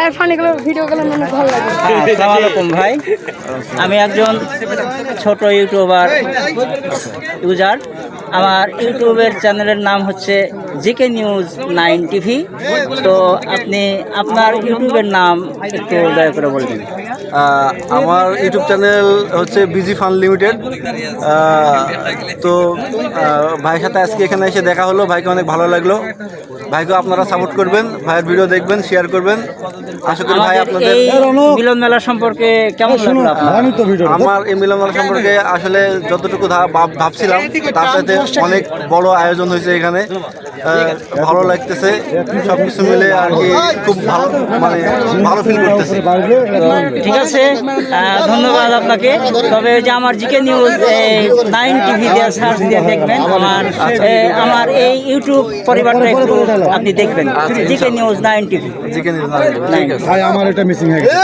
ভাইয়ের ফানিগুলো ভিডিওগুলো অনেক ভালো লাগে। ভাই। আমি একজন ছোট ইউটিউবার ইউজার আমার ইউটিউবের চ্যানেলের নাম হচ্ছে জিকে নিউজ নাইন টিভি। তো আপনি আপনার ইউটিউবের নাম একটু দয়া করে বলবেন আমার ইউটিউব চ্যানেল হচ্ছে বিজি ফান লিমিটেড। তো ভাইয়ের সাথে আজকে এখানে এসে দেখা হলো। ভাইকে অনেক ভালো লাগল। ভাইকে আপনারা সাপোর্ট করবেন। ভাইয়ের ভিডিও দেখবেন শেয়ার করবেন। আশা করি ভাই আপনাদের মিলন মেলা সম্পর্কে কেমন লাগল আমার এই মিলন মেলা সম্পর্কে আসলে যতটুকু ভাবছিলাম তার সাথে অনেক বড় আয়োজন হয়েছে এখানে। ভালো লাগতেছে সব কিছু মিলে আর কি খুব ভালো মানে ভালো ফিল করতেছি। ঠিক আছে আহ, ধন্যবাদ আপনাকে। তবে ওই যে আমার জিকে নিউজ নাইন টিভি দিয়ে সার্চ দিয়ে দেখবেন আমার আমার এই ইউটিউব পরিবারটা একটু আপনি দেখবেন। GK news nine TV. Chicken ঠিক আছে। ভাই আমার এটা মিসিং হয়ে গেছে।